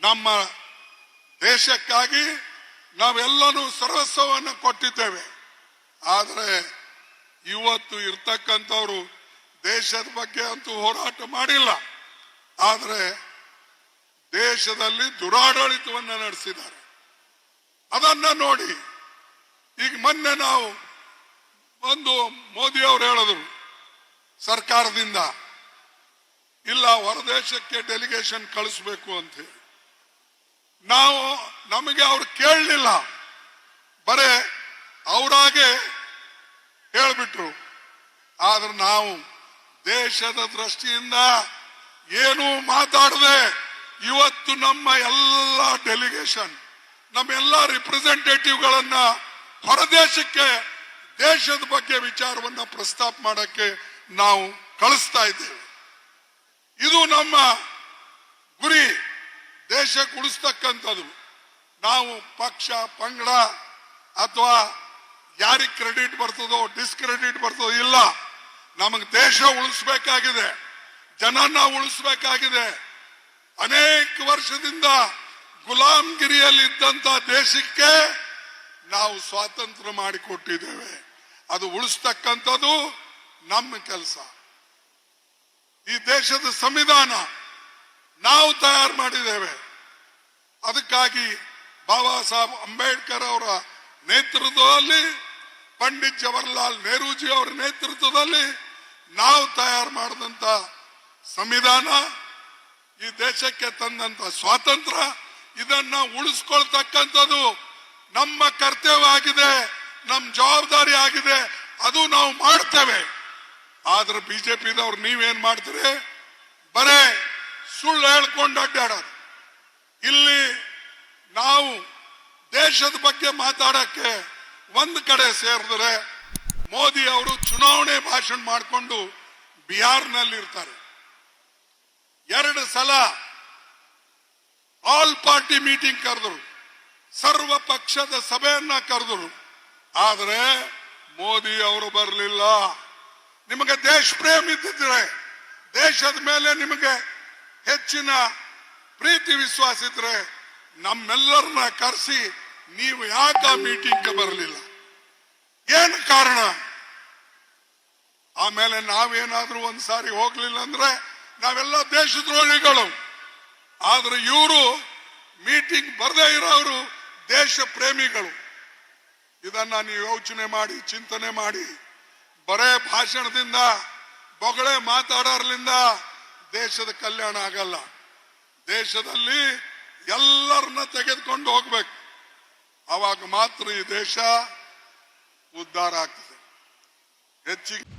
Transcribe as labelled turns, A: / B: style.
A: ನಮ್ಮ ದೇಶಕ್ಕಾಗಿ ನಾವೆಲ್ಲರೂ ಸರ್ವಸ್ವವನ್ನು ಕೊಟ್ಟಿದ್ದೇವೆ. ಆದರೆ ಇವತ್ತು ಇರ್ತಕ್ಕಂಥವ್ರು ದೇಶದ ಬಗ್ಗೆ ಅಂತೂ ಹೋರಾಟ ಮಾಡಿಲ್ಲ. ಆದರೆ ದೇಶದಲ್ಲಿ ದುರಾಡಳಿತವನ್ನು ನಡೆಸಿದ್ದಾರೆ. ಅದನ್ನ ನೋಡಿ ಈಗ ಮೊನ್ನೆ ನಾವು ಒಂದು ಮೋದಿ ಅವರು ಹೇಳಿದ್ರು, ಸರ್ಕಾರದಿಂದ, ಇಲ್ಲ ಹೊರದೇಶಕ್ಕೆ ಡೆಲಿಗೇಷನ್ ಕಳಿಸ್ಬೇಕು ಅಂತ ಹೇಳಿ. ನಾವು ನಮಗೆ ಅವ್ರು ಕೇಳಲಿಲ್ಲ. ಬರೇ ಅವರಾಗೆ ಹೇಳ್ಬಿಟ್ರು. ಆದ್ರೆ ನಾವು ದೇಶದ ದೃಷ್ಟಿಯಿಂದ ಏನೂ ಮಾತಾಡದೆ ಇವತ್ತು ನಮ್ಮ ಎಲ್ಲ ಡೆಲಿಗೇಷನ್ ನಮ್ಮ ಎಲ್ಲ ರಿಪ್ರೆಸೆಂಟೇಟಿವ್ಗಳನ್ನ ಹೊರದೇಶಕ್ಕೆ, ದೇಶದ ಬಗ್ಗೆ ವಿಚಾರವನ್ನ ಪ್ರಸ್ತಾಪ ಮಾಡಕ್ಕೆ ನಾವು ಕಳಿಸ್ತಾ ಇದ್ದೇವೆ. ಇದು ನಮ್ಮ ಗುರಿ. ದೇಶಕ್ಕೆ ಉಳಿಸ್ತಕ್ಕಂಥದ್ದು ನಾವು ಪಕ್ಷ, ಪಂಗಡ ಅಥವಾ ಯಾರಿಗೆ ಕ್ರೆಡಿಟ್ ಬರ್ತದೋ, ಡಿಸ್ಕ್ರೆಡಿಟ್ ಬರ್ತದೋ ಇಲ್ಲ. ನಮಗೆ ದೇಶ ಉಳಿಸ್ಬೇಕಾಗಿದೆ. ಜನನ ಉಳಿಸ್ಬೇಕಾಗಿದೆ. ಅನೇಕ ವರ್ಷದಿಂದ ಗುಲಾಮ್ಗಿರಿಯಲ್ಲಿ ಇದ್ದಂತ ದೇಶಕ್ಕೆ ನಾವು ಸ್ವಾತಂತ್ರ್ಯ ಮಾಡಿಕೊಟ್ಟಿದ್ದೇವೆ. ಅದು ಉಳಿಸ್ತಕ್ಕಂಥದ್ದು ನಮ್ಮ ಕೆಲಸ. ಈ ದೇಶದ ಸಂವಿಧಾನ ನಾವು ತಯಾರು ಮಾಡಿದ್ದೇವೆ. ಅದಕ್ಕಾಗಿ ಬಾಬಾ ಸಾಹೇಬ್ ಅಂಬೇಡ್ಕರ್ ಅವರ ನೇತೃತ್ವದಲ್ಲಿ ಪಂಡಿತ್ ಜವಹರ್ಲಾಲ್ ನೆಹರೂಜಿ ಅವರ ನೇತೃತ್ವದಲ್ಲಿ ನಾವು ತಯಾರು ಮಾಡಿದಂತ ಸಂವಿಧಾನ, ಈ ದೇಶಕ್ಕೆ ತಂದಂತ ಸ್ವಾತಂತ್ರ್ಯ, ಇದನ್ನ ಉಳಿಸ್ಕೊಳ್ತಕ್ಕಂಥದ್ದು ನಮ್ಮ ಕರ್ತವ್ಯ ಆಗಿದೆ ನಮ್ಮ ಜವಾಬ್ದಾರಿ ಆಗಿದೆ, ಅದು ನಾವು ಮಾಡ್ತೇವೆ. ಆದ್ರೆ ಬಿಜೆಪಿದವ್ರು ನೀವೇನ್ ಮಾಡ್ತೀರಿ? ಬರೇ ಸುಳ್ಳು ಹೇಳ್ಕೊಂಡು ಅಡ್ಡಾಡೋದು. ಇಲ್ಲಿ ನಾವು ದೇಶದ ಬಗ್ಗೆ ಮಾತಾಡಕ್ಕೆ ಒಂದು ಕಡೆ ಸೇರಿದ್ರೆ ಮೋದಿ ಅವರು ಚುನಾವಣೆ ಭಾಷಣ ಮಾಡಿಕೊಂಡು ಬಿಹಾರ್ನಲ್ಲಿ ಇರ್ತಾರೆ. ಎರಡು ಸಲ ಆಲ್ ಪಾರ್ಟಿ ಮೀಟಿಂಗ್ ಕರೆದರು, ಸರ್ವ ಪಕ್ಷದ ಸಭೆಯನ್ನ ಕರೆದರು. ಆದರೆ ಮೋದಿ ಅವರು ಬರಲಿಲ್ಲ. ನಿಮಗೆ ದೇಶ ಪ್ರೇಮ ಇದ್ದಿದ್ರೆ ದೇಶದ ಮೇಲೆ ನಿಮಗೆ ಹೆಚ್ಚಿನ ಪ್ರೀತಿ ವಿಶ್ವಾಸ ಇದ್ರೆ ನಮ್ಮೆಲ್ಲರನ್ನ ಕರೆಸಿ ನೀವು ಯಾಕೆ ಮೀಟಿಂಗ್ ಬರಲಿಲ್ಲ? ಏನು ಕಾರಣ? ಆಮೇಲೆ ನಾವೇನಾದ್ರೂ ಒಂದ್ಸಾರಿ ಹೋಗ್ಲಿಲ್ಲ ಅಂದ್ರೆ ನಾವೆಲ್ಲ ದೇಶದ್ರೋಹಿಗಳು. ಆದ್ರೆ ಇವರು ಮೀಟಿಂಗ್ ಬರದೇ ಇರೋರು ದೇಶ ಪ್ರೇಮಿಗಳು. ಇದನ್ನ ನೀವು ಯೋಚನೆ ಮಾಡಿ, ಚಿಂತನೆ ಮಾಡಿ. ಬರೇ ಭಾಷಣದಿಂದ, ಬೊಗಳೆ ಮಾತಾಡೋರ್ಲಿಂದ ದೇಶದ ಕಲ್ಯಾಣ ಆಗಲ್ಲ. ದೇಶದಲ್ಲಿ ಎಲ್ಲರನ್ನ ತೆಗೆದುಕೊಂಡು ಹೋಗ್ಬೇಕು. ಅವಾಗ ಮಾತ್ರ ಈ ದೇಶ ಉದ್ಧಾರ ಆಗ್ತದೆ. ಹೆಚ್ಚಿಗೆ